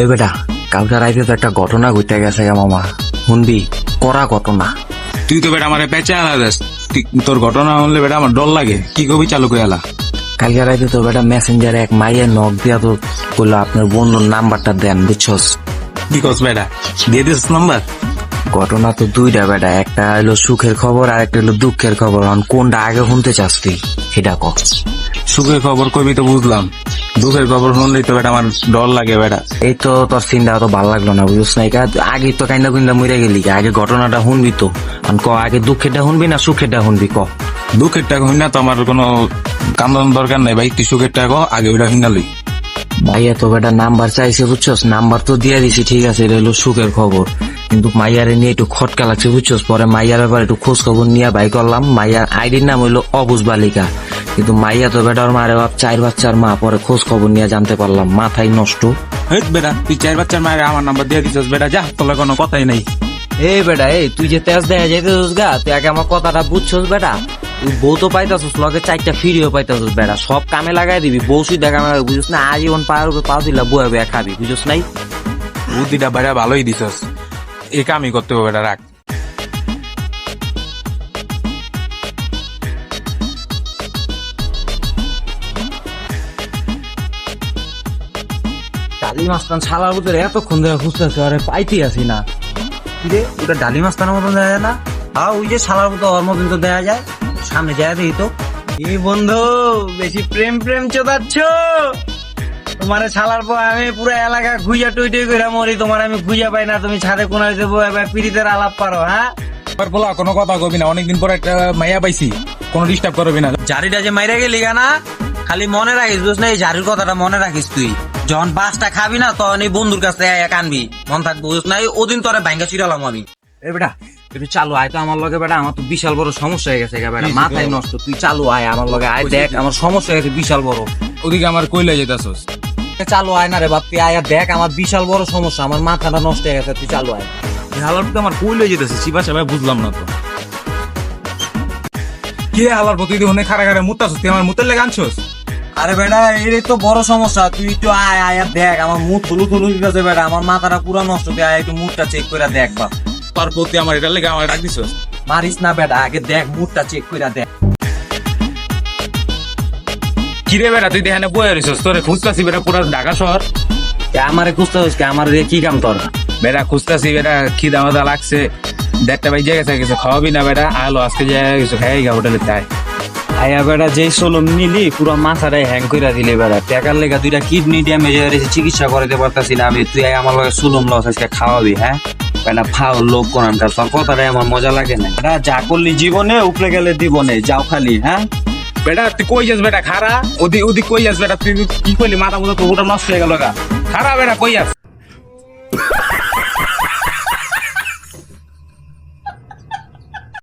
এই বেটা কালকে রাইতে তো একটা ঘটনা ঘটে গেছে গা মামা। শুনবি করা ঘটনা। তুই তো বেটা আমার পেঁচে আলা যাস তোর ঘটনা হলে বেটা আমার ডর লাগে। কি কবি চালু করে আলা? কালকে রাইতে তো বেটা মেসেঞ্জারে এক মাইয়ের নক দিয়া তো বলল আপনার বন্ধুর নাম্বারটা দেন বুঝছস? কি কস বেটা দিয়ে দিস নাম্বার? ঘটনা তো দুইটা বেটা। একটা হলো সুখের খবর আর একটা হলো দুঃখের খবর। কোনটা আগে শুনতে চাস তুই? সেটা ক সুখের খবর কবি তো বুঝলাম। দুঃখের খবর শুনলেই তো বেটা আমার ডর লাগে বেটা। এই তো তোর চিন্তা তো ভালো লাগল না বুঝছ না? একা আগে তো কাইন্দা কুইন্দা মরে গেলি আগে ঘটনাটা শুনবি তো। ক আগে দুঃখেরটা শুনবি না সুখেরটা শুনবি? ক। দুঃখের টাকা হই না তো আমার কোনো কান্দন দরকার নাই ভাই তুই সুখের টাকা আগে ওইটা হিন্দালি ভাইয়া তো বেটা নাম্বার চাইছে বুঝছস? নাম্বার তো দিয়ে দিছি ঠিক আছে এটা হলো সুখের খবর। কিন্তু মাইয়ারে নিয়ে একটু খটকা লাগছে বুঝছস? পরে মাইয়ার ব্যাপারে একটু খোঁজ খবর নিয়ে বাই করলাম। মাইয়ার আইডির নাম হইল অবুজ বালিকা। কিন্তু মাইয়া তো বেটার মারে বাপ চার বাচ্চার মা পরে খোঁজ খবর নিয়ে জানতে পারলাম মাথায় নষ্ট। হেট বেটা তুই চার বাচ্চার মায়ের আমার নাম্বার দিয়ে দিছিস বেটা যা তোলা কোনো কথাই নাই। এই বেটা এই তুই যে তেজ দেখা যাইতেছিস গা তুই আগে আমার কথাটা বুঝছস বেটা? তুই বউ তো পাইতাছিস লগে চারটা ফিরিও পাইতাছিস বেটা। সব কামে লাগাই দিবি বউ সুই দেখা বুঝছ না? আজীবন পায়ের উপর পাও দিলা বয়ে বয়ে খাবি বুঝছ নাই? বুদ্ধিটা বেটা ভালোই দিছস। এই কামই করতে হবে বেটা রাখ। ডালি মাস্তান শালার ভিতরে এতক্ষণ ধরে খুঁজতেছে আরে পাইতে আসি না। কিরে, ওটা ডালি মাস্তানের মতন দেখা যায় না? হ্যাঁ ওই যে শালার মতো ওর মতন তো দেখা যায়, সামনে যায় দেখি তো। এই বন্ধু, বেশি প্রেম প্রেম চোদাচ্ছ? তোমার ছালার পর আমি পুরো এলাকা খুঁজা টুই টুই করে মরি তোমার আমি খুঁজা পাই না তুমি ছাদে কোনায় দেবো এবার পিড়িতের আলাপ পারো হ্যাঁ? এবার বলা কোনো কথা কবি না অনেকদিন পর একটা মাইয়া পাইছি কোনো ডিস্টার্ব করবি না। জারিটা যে মাইরা গেলি না খালি মনে রাখিস বুঝ না এই জারির কথাটা মনে রাখিস তুই। যখন বাসটা খাবি না তখন এই বন্ধুর কাছে এক আনবি মন থাকব বুঝ না ওদিন তোরে ভাঙ্গা চিরালাম আমি। এ বেটা একটু চালু আয় তো আমার লগে বেটা আমার তো বিশাল বড় সমস্যা হয়ে গেছে বেটা মাথায় নষ্ট তুই চালু আয় আমার লগে আয় দেখ আমার সমস্যা হয়ে গেছে বিশাল বড়। ওদিকে আমার কইলে যেতেছস। চালু আয় না রে বাপ তুই আয় আর দেখ আমার বিশাল বড় সমস্যা আমার মাথাটা নষ্ট হয়ে গেছে তুই চালু আয়। হালার তো আমার কইলে যেতেছে চিবা বুঝলাম না তো। কে হালার খারা খারা মুতাছস তুই আমার মুতের লেগে আনছস? আরে বেটা এই তো বড় সমস্যা তুই একটু আয় আয় আর দেখ আমার মুখ থুলু থুলু দিতেছে বেটা আমার মাথাটা পুরো নষ্ট তুই আয় একটু মুখটা চেক করে দেখ বাপ। তোর প্রতি আমার এটা লেগে আমার ডাক দিছস? মারিস না বেটা আগে দেখ মুখটা চেক করে দেখ। কিরে বেটা তুই দেখানে বয়ে রইছস? তোরে খুঁজতাছি বেটা পুরো ঢাকা শহর। আমারে খুঁজতে হচ্ছে আমার দিয়ে কি কাম তোর? বেটা খুঁজতাছি বেটা খিদা মাদা লাগছে? দেড়টা বাজে গেছে কিছু খাওয়াবি না বেটা আলো আজকে যে কিছু খাই গা হোটেলে তাই। আয়া বেটা যেই সোলম নিলি পুরো মাথাটাই হ্যাং করে দিলি বেটা টাকার লেগা দুইটা কিডনি ড্যামেজ হয়ে গেছে চিকিৎসা করাতে পারতাছি না আমি। তুই আমার লগে সোলম লস আজকে খাওয়াবি হ্যাঁ? বেটা ফাও লোক কোরআনকার তোর কথাটাই আমার মজা লাগে না। যা করলি জীবনে উপরে গেলে জীবনে যাও খালি হ্যাঁ? বেটা, তুই কই যাস বেটা? খারা? ওদিক ওদিক কই যাস বেটা? তুই কি কইলি? মাথা মুথা তো ওটা নষ্ট হয়ে গেল খারা বেটা, কই যাস?